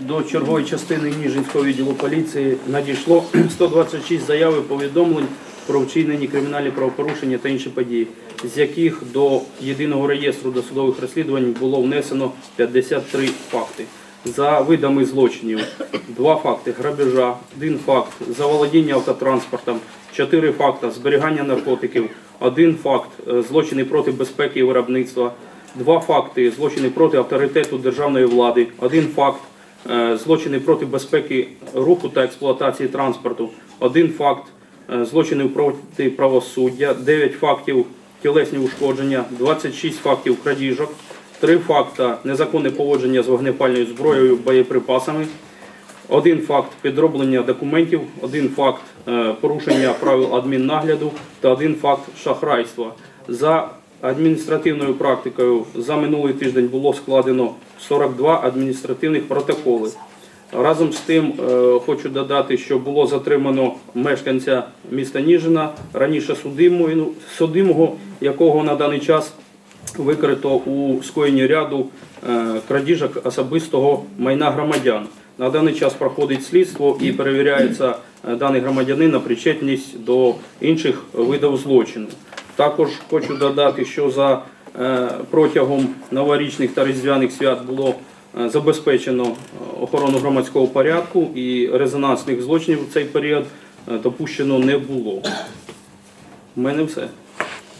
до чергової частини Ніжинського відділу поліції надійшло 126 заяв і повідомлень про вчинені кримінальні правопорушення та інші події, з яких до єдиного реєстру досудових розслідувань було внесено 53 факти. За видами злочинів два факти грабежа, один факт заволодіння автотранспортом, чотири факти зберігання наркотиків, один факт злочини проти безпеки і виробництва, два факти злочини проти авторитету державної влади, один факт злочини проти безпеки руху та експлуатації транспорту, один факт. Е, злочинів проти правосуддя, 9 фактів тілесні ушкодження, 26 фактів крадіжок, 3 факта незаконне поводження з вогнепальною зброєю, боєприпасами, один факт підроблення документів, один факт е, порушення правил адміннагляду. Та один факт шахрайства. За адміністративною практикою за минулий тиждень було складено 42 адміністративних протоколи. Разом з тим е, хочу додати, що було затримано мешканця міста Ніжина, раніше судимого, якого на даний час викрито у скоєнні ряду е, крадіжок особистого майна громадян. На даний час проходить слідство і перевіряється е, даний громадянин на причетність до інших видів злочину. Також хочу додати, що за е, протягом новорічних та різдвяних свят було е, забезпечено е, охорону громадського порядку і резонансних злочинів в цей період допущено не було. У мене все.